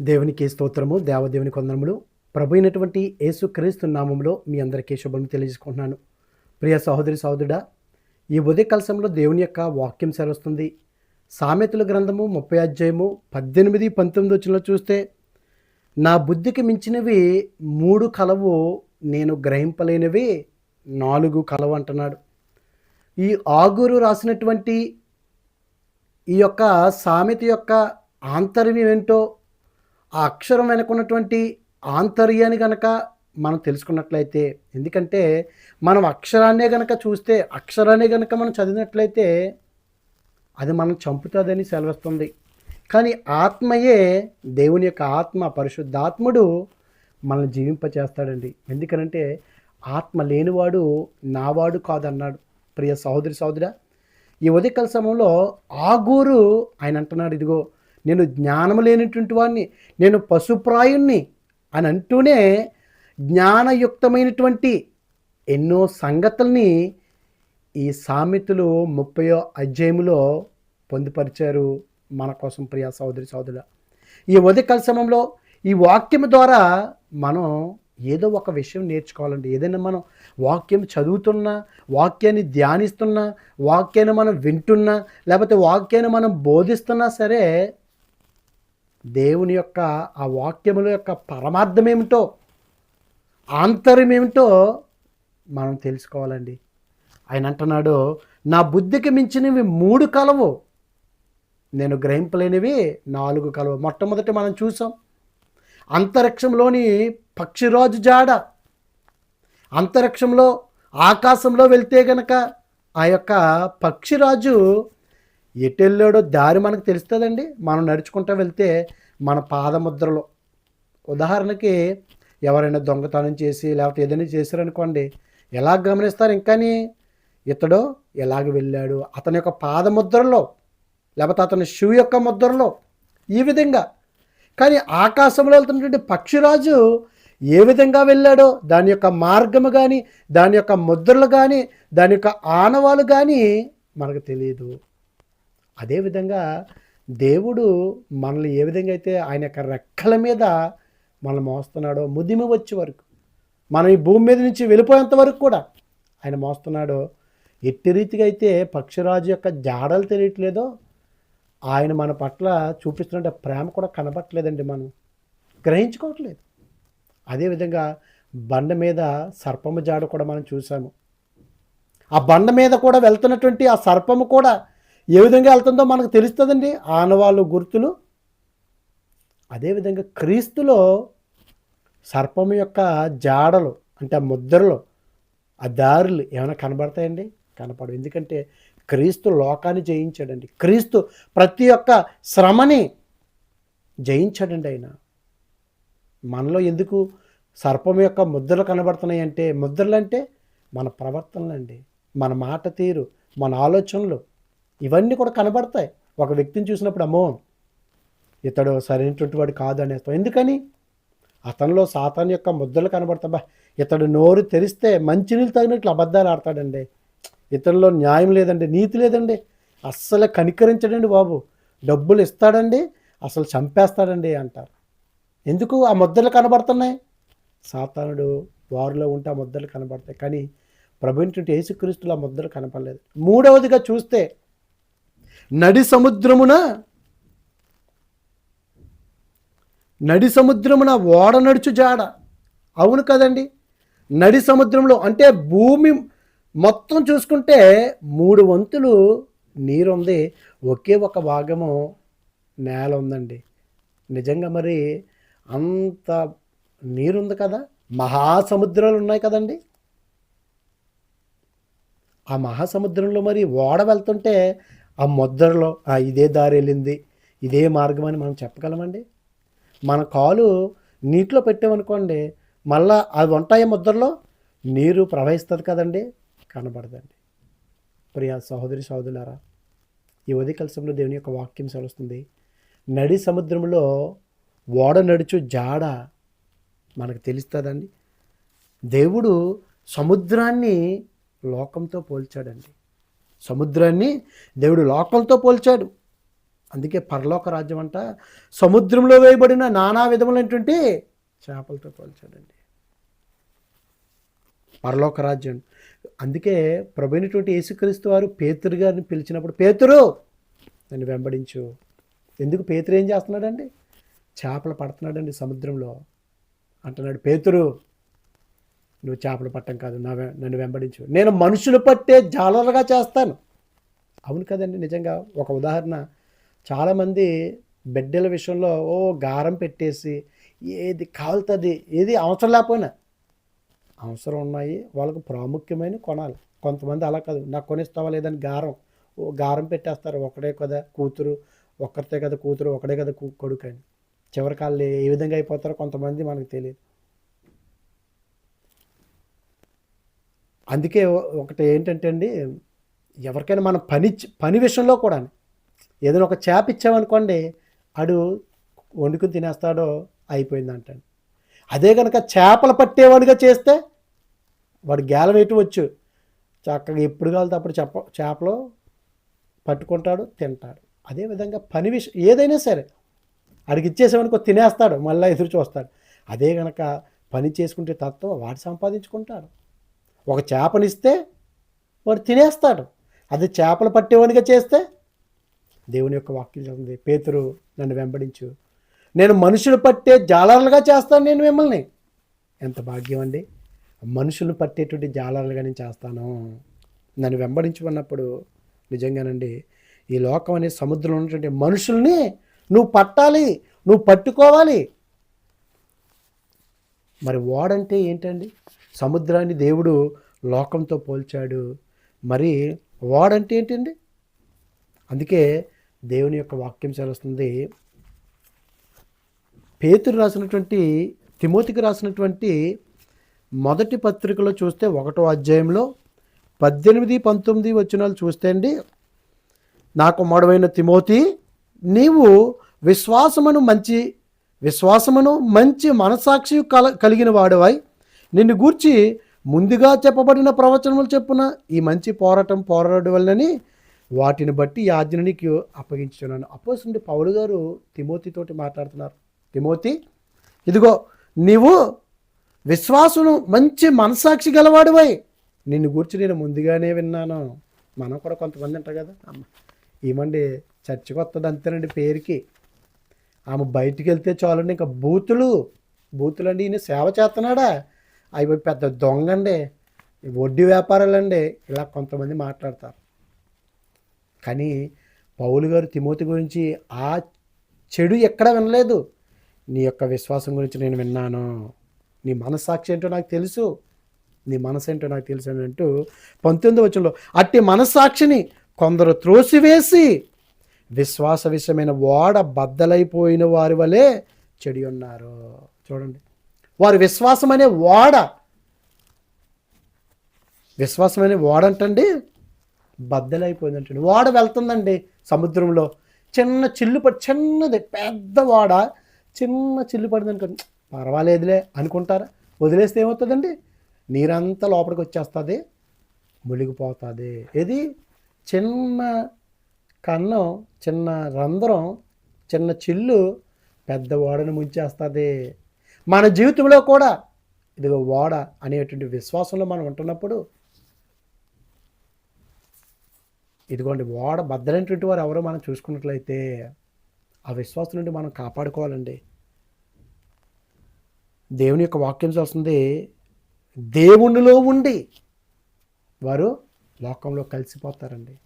దేవునికి స్తోత్రము దేవదేవుని కొందరములు. ప్రభు అయినటువంటి యేసుక్రీస్తు నామంలో మీ అందరికీ శుభం తెలియజేసుకుంటున్నాను. ప్రియ సహోదరి సహోదరుడా ఈ ఉదయ కలశంలో దేవుని యొక్క వాక్యం సెలవుస్తుంది. సామెతల గ్రంథము ముప్పై అధ్యాయము పద్దెనిమిది పంతొమ్మిది వచ్చిన చూస్తే నా బుద్ధికి మించినవి మూడు కలవు నేను గ్రహింపలేనివి నాలుగు కలవు అంటున్నాడు. ఈ ఆగురు రాసినటువంటి ఈ యొక్క సామెత యొక్క ఆంతర్యం ఏంటో ఆ అక్షరం వెనుకున్నటువంటి ఆంతర్యాన్ని కనుక మనం తెలుసుకున్నట్లయితే ఎందుకంటే మనం అక్షరాన్నే కనుక చూస్తే అక్షరాన్ని కనుక మనం చదివినట్లయితే అది మనం చంపుతుందని సెలవిస్తుంది. కానీ ఆత్మయే దేవుని యొక్క ఆత్మ పరిశుద్ధాత్ముడు మనల్ని జీవింపచేస్తాడండి. ఎందుకనంటే ఆత్మ లేనివాడు నావాడు కాదన్నాడు. ప్రియ సహోదరి సహోదర ఈ ఉదయకాల సమయంలో ఆగూరు ఆయన అంటున్నాడు ఇదిగో నేను జ్ఞానం లేనటువంటి వాడిని నేను పశుప్రాయుణ్ణి అని అంటూనే జ్ఞానయుక్తమైనటువంటి ఎన్నో సంగతుల్ని ఈ సామెతలు ముప్పయో అధ్యాయంలో పొందుపరిచారు మన కోసం ప్రియా సోదరి సహోదరుల ఈ ఉదయకాల సమయంలో ఈ వాక్యం ద్వారా మనం ఏదో ఒక విషయం నేర్చుకోవాలండి. ఏదైనా మనం వాక్యం చదువుతున్నా వాక్యాన్ని ధ్యానిస్తున్నా వాక్యాన్ని మనం వింటున్నా లేకపోతే వాక్యాన్ని మనం బోధిస్తున్నా సరే దేవుని యొక్క ఆ వాక్యముల యొక్క పరమార్థం ఏమిటో ఆంతర్యమేమిటో మనం తెలుసుకోవాలండి. ఆయన అంటున్నాడు నా బుద్ధికి మించినవి మూడు కలవు నేను గ్రహింపలేనివి నాలుగు కలవు. మొట్టమొదటి మనం చూసాం అంతరిక్షంలోని పక్షిరాజు జాడ. అంతరిక్షంలో ఆకాశంలో వెళ్తే గనక ఆ యొక్క పక్షిరాజు ఎటు వెళ్ళాడో దారి మనకు తెలుస్తుందండి. మనం నడుచుకుంటూ వెళ్తే మన పాదముద్రలో. ఉదాహరణకి ఎవరైనా దొంగతనం చేసి లేకపోతే ఏదైనా చేశారనుకోండి ఎలా గమనిస్తారు? ఇంకాని ఇతడు ఎలాగ వెళ్ళాడు? అతని యొక్క పాదముద్రలో లేకపోతే అతని షూ యొక్క ముద్రలో ఈ విధంగా. కానీ ఆకాశంలో వెళ్తున్నటువంటి పక్షిరాజు ఏ విధంగా వెళ్ళాడో దాని యొక్క మార్గము కానీ దాని యొక్క ముద్రలు కానీ దాని యొక్క ఆనవాలు కానీ మనకు తెలియదు అదేవిధంగా దేవుడు మనల్ని ఏ విధంగా అయితే ఆయన యొక్క రెక్కల మీద మనల్ని మోస్తున్నాడో ముదిమి వచ్చే వరకు మనం ఈ భూమి మీద నుంచి వెళ్ళిపోయేంత వరకు కూడా ఆయన మోస్తున్నాడో ఎట్టి రీతిగా అయితే పక్షిరాజు యొక్క జాడలు తెలియట్లేదో ఆయన మన పట్ల చూపిస్తున్న ప్రేమ కూడా కనబట్టలేదండి మనం. గ్రహించుకోవట్లేదు. అదేవిధంగా బండ మీద సర్పము జాడ కూడా మనం చూసాము. ఆ బండ మీద కూడా వెళ్తున్నటువంటి ఆ సర్పము కూడా ఏ విధంగా వెళ్తుందో మనకు తెలుస్తుందండి. ఆనవాళ్ళు గుర్తులు. అదేవిధంగా క్రీస్తులో సర్పం యొక్క జాడలు అంటే ఆ ముద్రలు ఆ దారులు ఏమైనా కనబడతాయండి? కనపడవు. ఎందుకంటే క్రీస్తు లోకాన్ని జయించాడండి. క్రీస్తు ప్రతి ఒక్క శ్రమని జయించాడండి ఆయన. మనలో ఎందుకు సర్పం యొక్క ముద్రలు కనబడుతున్నాయి అంటే ముద్రలు అంటే మన ప్రవర్తనలు అండి మన మాట తీరు మన ఆలోచనలు ఇవన్నీ కూడా కనబడతాయి. ఒక వ్యక్తిని చూసినప్పుడు అమ్మో ఇతడు సరైనటువంటి వాడు కాదు అనేస్తాం ఎందుకని? అతనిలో సాతాన్ యొక్క ముద్దలు కనబడతాబా ఇతడు నోరు తెరిస్తే మంచినీళ్ళు తగినట్లు అబద్ధాలు ఆడతాడండి. ఇతనిలో న్యాయం లేదండి నీతి లేదండి. అస్సలు కనికరించడండి బాబు. డబ్బులు ఇస్తాడండి అసలు చంపేస్తాడండి అంటారు. ఎందుకు ఆ ముద్దలు కనబడుతున్నాయి? సాతానుడు వారిలో ఉంటే ఆ ముద్దలు కనబడతాయి. కానీ ప్రభుత్వ యేసుక్రీస్తులు ఆ ముద్దలు కనపడలేదు. మూడవదిగా చూస్తే నడి సముద్రమున నడి సముద్రమున ఓడ నడుచు జాడ. అవును కదండి? నడి సముద్రంలో అంటే భూమి మొత్తం చూసుకుంటే మూడు వంతులు నీరుంది ఒకే ఒక భాగము నేల ఉందండి. నిజంగా మరి అంత నీరుంది కదా? మహాసముద్రాలు ఉన్నాయి కదండి? ఆ మహాసముద్రంలో మరి ఓడ వెళ్తుంటే ఆ ముద్రలో "ఆ, ఇదే దారి వెళ్ళింది ఇదే మార్గం అని మనం చెప్పగలమండి? మన కాలు నీటిలో పెట్టామనుకోండి మళ్ళా అది ఉంటాయి ముద్రలో నీరు ప్రవహిస్తుంది కదండి కనబడదండి. ప్రియా సహోదరి సహోదరులారా ఈ ఉదయ కలసంలో దేవుని యొక్క వాక్యం సెలవుస్తుంది. నడి సముద్రంలో ఓడ నడుచు జాడ మనకు తెలుస్తుందండి. దేవుడు సముద్రాన్ని లోకంతో పోల్చాడండి. సముద్రాన్ని దేవుడు లోకంతో పోల్చాడు. అందుకే పరలోక రాజ్యం అంట సముద్రంలో వేయబడిన నానా విధములైనటువంటి చేపలతో పోల్చాడండి. పరలోక రాజ్యం. అందుకే ప్రభుైనటువంటి యేసుక్రీస్తు వారు పేతురు గారిని పిలిచినప్పుడు పేతురు నన్ను వెంబడించు. ఎందుకు పేతురు ఏం చేస్తున్నాడండి? చేపలు పడుతున్నాడండి సముద్రంలో. అంటున్నాడు పేతురు నువ్వు చేపలు పట్టం కాదు నా నన్ను వెంబడించు. నేను మనుషులు పట్టే జాలరుగా చేస్తాను. అవును కదండి నిజంగా ఒక ఉదాహరణ. చాలామంది బిడ్డల విషయంలో ఓ గారం పెట్టేసి ఏది కాలుతుంది ఏది అవసరం లేకపోయినా అవసరం ఉన్నాయి వాళ్ళకు ప్రాముఖ్యమైన కొనాలి. కొంతమంది అలా కాదు నాకు కొనిస్తావా లేదని గారం. ఓ గారం పెట్టేస్తారు ఒకడే కదా కూతురు ఒక్కరితే కదా కూతురు ఒకడే కదా కొడుకు అని. చివరి కాలు ఏ విధంగా అయిపోతారో కొంతమంది మనకు తెలియదు. అందుకే ఒకటి ఏంటంటే అండి ఎవరికైనా మనం పని పని విషయంలో కూడా ఏదైనా ఒక చేప ఇచ్చామనుకోండి ఆడు వండుకుని తినేస్తాడో అయిపోయింది అంటాడు అదే కనుక చేపలు పట్టేవాడిగా చేస్తే వాడు గేల వేయటం వచ్చు. చక్కగా ఎప్పుడు కావాలితే అప్పుడు చెప్ప చేపలు పట్టుకుంటాడు తింటాడు. అదేవిధంగా పని విషయం ఏదైనా సరే అడిగి ఇచ్చేసామనుకో తినేస్తాడు మళ్ళీ ఎదురు చూస్తాడు. అదే కనుక పని చేసుకుంటే తత్వం వాడు సంపాదించుకుంటాడు. ఒక చేపనిస్తే వాడు తినేస్తాడు. అది చేపలు పట్టేవాడిగా చేస్తే దేవుని యొక్క వాక్యం ఉంది పేతురు నన్ను వెంబడించు. నేను మనుషులు పట్టే జాలర్లుగా చేస్తాను నేను మిమ్మల్ని. ఎంత భాగ్యం అండి. మనుషులు పట్టేటువంటి జాలర్లుగా నేను చేస్తాను. నన్ను వెంబడించుకున్నప్పుడు నిజంగానండి ఈ లోకం అనే సముద్రంలో ఉన్నటువంటి మనుషుల్ని నువ్వు పట్టాలి నువ్వు పట్టుకోవాలి. మరి ఓడంటే ఏంటండి? సముద్రాన్ని దేవుడు లోకంతో పోల్చాడు. మరి వాడంటే ఏంటండి? అందుకే దేవుని యొక్క వాక్యం చేస్తుంది పేతురు రాసినటువంటి తిమోతికి రాసినటువంటి మొదటి పత్రికలో చూస్తే ఒకటో అధ్యాయంలో పద్దెనిమిది పంతొమ్మిది వచనాలు చూస్తే అండి నాకు మడవైన తిమోతి నీవు విశ్వాసమును మంచి విశ్వాసమును మంచి మనసాక్షి కల కలిగిన వాడవై నిన్ను గూర్చి ముందుగా చెప్పబడిన ప్రవచనములు చెప్పున ఈ మంచి పోరాటం పోరాడు వల్లని వాటిని బట్టి ఆజ్ఞను నీకు అప్పగించున్నాను అపోసండి పౌలు గారు తిమోతితోటి మాట్లాడుతున్నారు. తిమోతి ఇదిగో నీవు విశ్వాసును మంచి మనసాక్షి గలవాడివై. నిన్ను గూర్చి నేను ముందుగానే విన్నాను. మనం కూడా కొంతమంది అంటారు కదా. అమ్మ. ఏమండి చర్చికి వస్తుంది అంతేనండి పేరుకి. ఆమె బయటికి వెళ్తే చాలండి ఇంకా బూతులు బూతులు అండి ఈయన సేవ చేస్తున్నాడా అవి పెద్ద దొంగ అండి. వడ్డీ వ్యాపారాలండి. ఇలా కొంతమంది మాట్లాడతారు. కానీ పౌలు గారు తిమోతి గురించి ఆ చెడు ఎక్కడ వినలేదు. నీ యొక్క విశ్వాసం గురించి నేను విన్నాను. నీ మనస్సాక్షి ఏంటో నాకు తెలుసు. నీ మనసు ఏంటో నాకు తెలుసు అని అంటూ పంతొమ్మిది వచ్చంలో అట్టి మనస్సాక్షిని కొందరు త్రోసివేసి విశ్వాస విషయమైన ఓడ బద్దలైపోయిన వారి వలె చెడి ఉన్నారు చూడండి. వారు విశ్వాసం అనే ఓడ. విశ్వాసం అనే ఓడ అంటండి బద్దలైపోయిందంటండి. ఓడ వెళ్తుందండి సముద్రంలో. చిన్న చిల్లు పడి చిన్నది పెద్ద ఓడ. చిన్న చిల్లు పడింది అనుకోండి పర్వాలేదులే అనుకుంటారా. వదిలేస్తే ఏమవుతుందండి? నీరంతా లోపలికి వచ్చేస్తుంది మునిగిపోతుంది. ఇది చిన్న కన్నం చిన్న రంధ్రం చిన్న చిల్లు పెద్ద ఓడను ముంచేస్తుంది. మన జీవితంలో కూడా ఇదిగో ఓడ అనేటువంటి విశ్వాసంలో మనం ఉంటున్నప్పుడు ఇదిగోండి ఓడ బద్దలైనటువంటి వారు ఎవరో మనం చూసుకున్నట్లయితే ఆ విశ్వాసం నుండి మనం కాపాడుకోవాలండి. దేవుని యొక్క వాక్యం చూస్తుంది దేవునిలో ఉండి వారు లోకంలో కలిసిపోతారండి.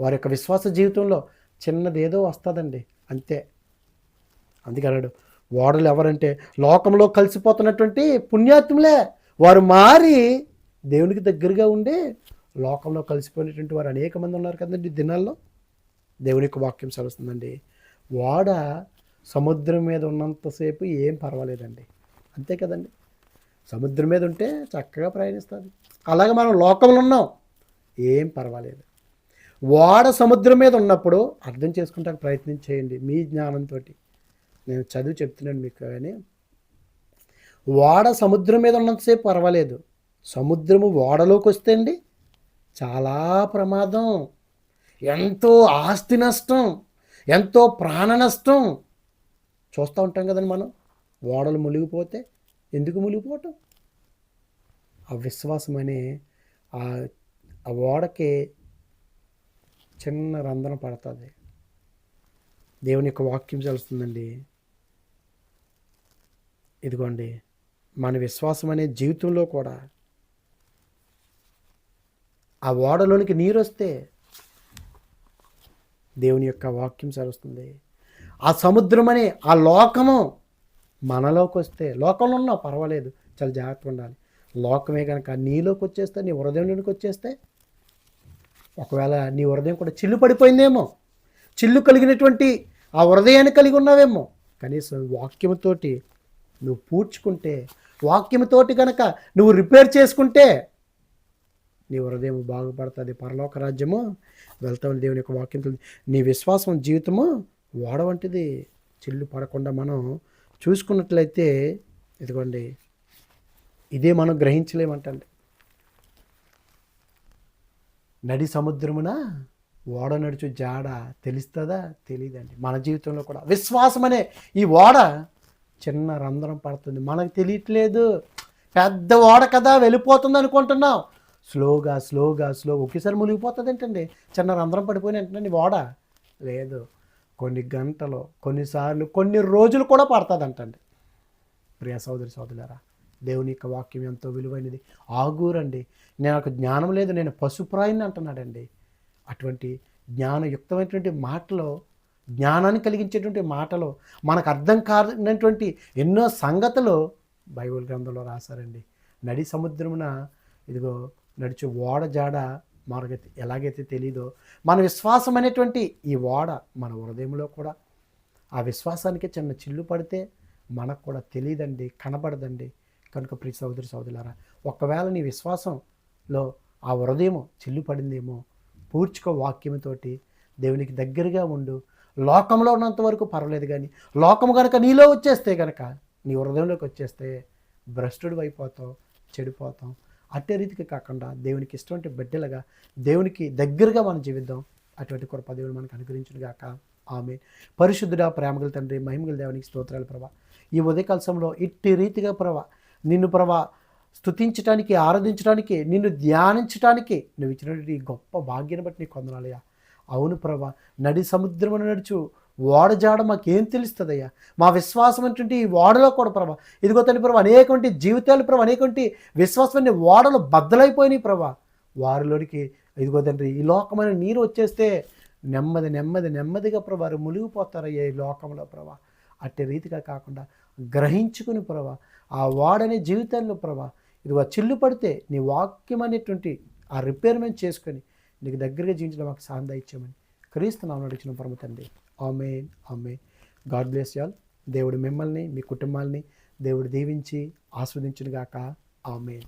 వారి యొక్క విశ్వాస జీవితంలో చిన్నదేదో వస్తుందండి అంతే. అందుకన్నాడు ఓడలు ఎవరంటే లోకంలో కలిసిపోతున్నటువంటి పుణ్యాత్ములే. వారు మారి దేవునికి దగ్గరగా ఉండి లోకంలో కలిసిపోయినటువంటి వారు అనేక మంది ఉన్నారు కదండి దినాల్లో. దేవుని యొక్క వాక్యం సెలవుస్తుందండి ఓడ సముద్రం మీద ఉన్నంతసేపు ఏం పర్వాలేదండి. అంతే కదండి. సముద్రం మీద ఉంటే చక్కగా ప్రయాణిస్తుంది. అలాగే మనం లోకంలో ఉన్నాం. ఏం పర్వాలేదు. ఓడ సముద్రం మీద ఉన్నప్పుడు అర్థం చేసుకుంటానికి ప్రయత్నం చేయండి మీ జ్ఞానంతో నేను చదివి చెప్తున్నాను మీకు కానీ ఓడ సముద్రం మీద ఉన్నంతసేపు పర్వాలేదు. సముద్రము ఓడలోకి వస్తే అండి చాలా ప్రమాదం. ఎంతో ఆస్తి నష్టం ఎంతో ప్రాణ నష్టం. చూస్తూ ఉంటాం కదండి మనం ఓడలు మునిగిపోతే ఎందుకు మునిగిపోవటం? ఆ విశ్వాసం అనే ఆ ఆ ఓడకి చిన్న రంధ్రం పడుతుంది. దేవుని యొక్క వాక్యం తెలుస్తుందండి ఇదిగోండి మన విశ్వాసం అనే జీవితంలో కూడా ఆ ఓడలోనికి నీరు వస్తే దేవుని యొక్క వాక్యం సెలవుస్తుంది ఆ సముద్రం అనే ఆ లోకము మనలోకి వస్తే లోకంలో ఉన్నా పర్వాలేదు చాలా జాగ్రత్తగా ఉండాలి. లోకమే కనుక నీలోకి వచ్చేస్తే నీ హృదయంలోనికి వచ్చేస్తే ఒకవేళ నీ హృదయం కూడా చిల్లు పడిపోయిందేమో చిల్లు కలిగినటువంటి ఆ హృదయాన్ని కలిగి ఉన్నావేమో కనీసం వాక్యముతోటి నువ్వు పూడ్చుకుంటే వాక్యముతోటి కనుక నువ్వు రిపేర్ చేసుకుంటే నీ హృదయం బాగుపడుతుంది. పరలోక రాజ్యము వెళ్తామని దేవుని యొక్క వాక్యం నీ విశ్వాసం జీవితము వాడవంటిది. చిల్లు పడకుండా మనం చూసుకున్నట్లయితే ఇదిగోండి ఇదే మనం గ్రహించలేమంటండి. నడి సముద్రమున ఓడ నడుచు జాడ తెలుస్తుందా? తెలియదండి. మన జీవితంలో కూడా విశ్వాసం అనే ఈ ఓడ చిన్న రంధ్రం పడుతుంది. మనకు తెలియట్లేదు. పెద్ద ఓడ కదా వెళ్ళిపోతుంది అనుకుంటున్నాం. స్లోగా స్లోగా స్లో ఒకేసారి మునిగిపోతుంది ఏంటండి? చిన్న రంధ్రం పడిపోయిన ఏంటండి ఓడ లేదు. కొన్ని గంటలు కొన్నిసార్లు కొన్ని రోజులు కూడా పడుతుంది అంటండి ప్రియ సోదరి సోదరులారా దేవుని యొక్క వాక్యం ఎంతో విలువైనది. ఆగూరండి. నాకు జ్ఞానం లేదు. నేను పశుప్రాయిని అంటున్నాడండి. అటువంటి జ్ఞానయుక్తమైనటువంటి మాటలో జ్ఞానాన్ని కలిగించేటువంటి మాటలు మనకు అర్థం కానటువంటి ఎన్నో సంగతులు బైబిల్ గ్రంథంలో రాశారండి. నడి సముద్రమున ఇదిగో నడిచే ఓడ జాడ మనకైతే ఎలాగైతే తెలీదో మన విశ్వాసం అనేటువంటి ఈ ఓడ మన హృదయంలో కూడా ఆ విశ్వాసానికి చిన్న చిల్లు పడితే మనకు కూడా తెలియదండి కనబడదండి. కనుక ప్రియ సోదరి సోదరులారా ఒకవేళ నీ విశ్వాసంలో ఆ హృదయం చిల్లు పడిందేమో పూడ్చుకో వాక్యముతోటి దేవునికి దగ్గరగా ఉండు లోకంలో ఉన్నంత వరకు పర్వాలేదు కానీ లోకము కనుక నీలో వచ్చేస్తే కనుక నీ హృదయంలోకి వచ్చేస్తే భ్రష్టుడు అయిపోతావు చెడిపోతాం అట్టే రీతికి కాకుండా దేవునికి ఇష్టమైన బిడ్డలుగా దేవునికి దగ్గరగా మనం జీవిద్దాం. అటువంటి కృప దేవుడు మనకు అనుగ్రహించును గాక. ఆమె పరిశుద్ధుడా ప్రేమగల తండ్రి మహిమగల దేవునికి స్తోత్రాలు ప్రభా. ఈ ఉదయకాల సమయంలో ఇట్టి రీతిగా ప్రభా నిన్ను ప్రభా స్తుతించడానికి ఆరాధించడానికి నిన్ను ధ్యానించడానికి నువ్వు ఇచ్చినటువంటి గొప్ప భాగ్యాన్ని బట్టి నీకు కొందనాలయ్యా అవును ప్రభా నడి సముద్రమును నడుచు ఓడజాడ మాకేం తెలుస్తుందయ్యా? మా విశ్వాసం అనేటువంటి ఈ ఓడలో కూడా ప్రభా ఇదిగో తల్లి ప్రభా అనేకమంటి జీవితాలు ప్రభా అనేకమంటి విశ్వాసమైన ఓడలు బద్దలైపోయినాయి ప్రభా. వారిలోనికి ఇదిగో తండ్రి ఈ లోకమైన నీరు వచ్చేస్తే నెమ్మది నెమ్మది నెమ్మదిగా ప్రభా వారు మునిగిపోతారయ్యా ఈ లోకంలో ప్రభా. అట్టి రీతిగా కాకుండా గ్రహించుకుని ప్రభా ఆ వాడనే జీవితంలో ప్రభా ఇదిగో చిల్లు పడితే నీ వాక్యం అనేటువంటి ఆ రిపేర్మెంట్ చేసుకొని నీకు దగ్గరగా జీవించడం మాకు సాయం ఇచ్చామని క్రీస్తు నామం పరమ తండ్రి. ఆమె ఆమె గాడ్ బ్లెస్ యాల్ దేవుడు మిమ్మల్ని మీ కుటుంబాల్ని దేవుడు దీవించి ఆస్వాదించునుగాక. ఆమెన్.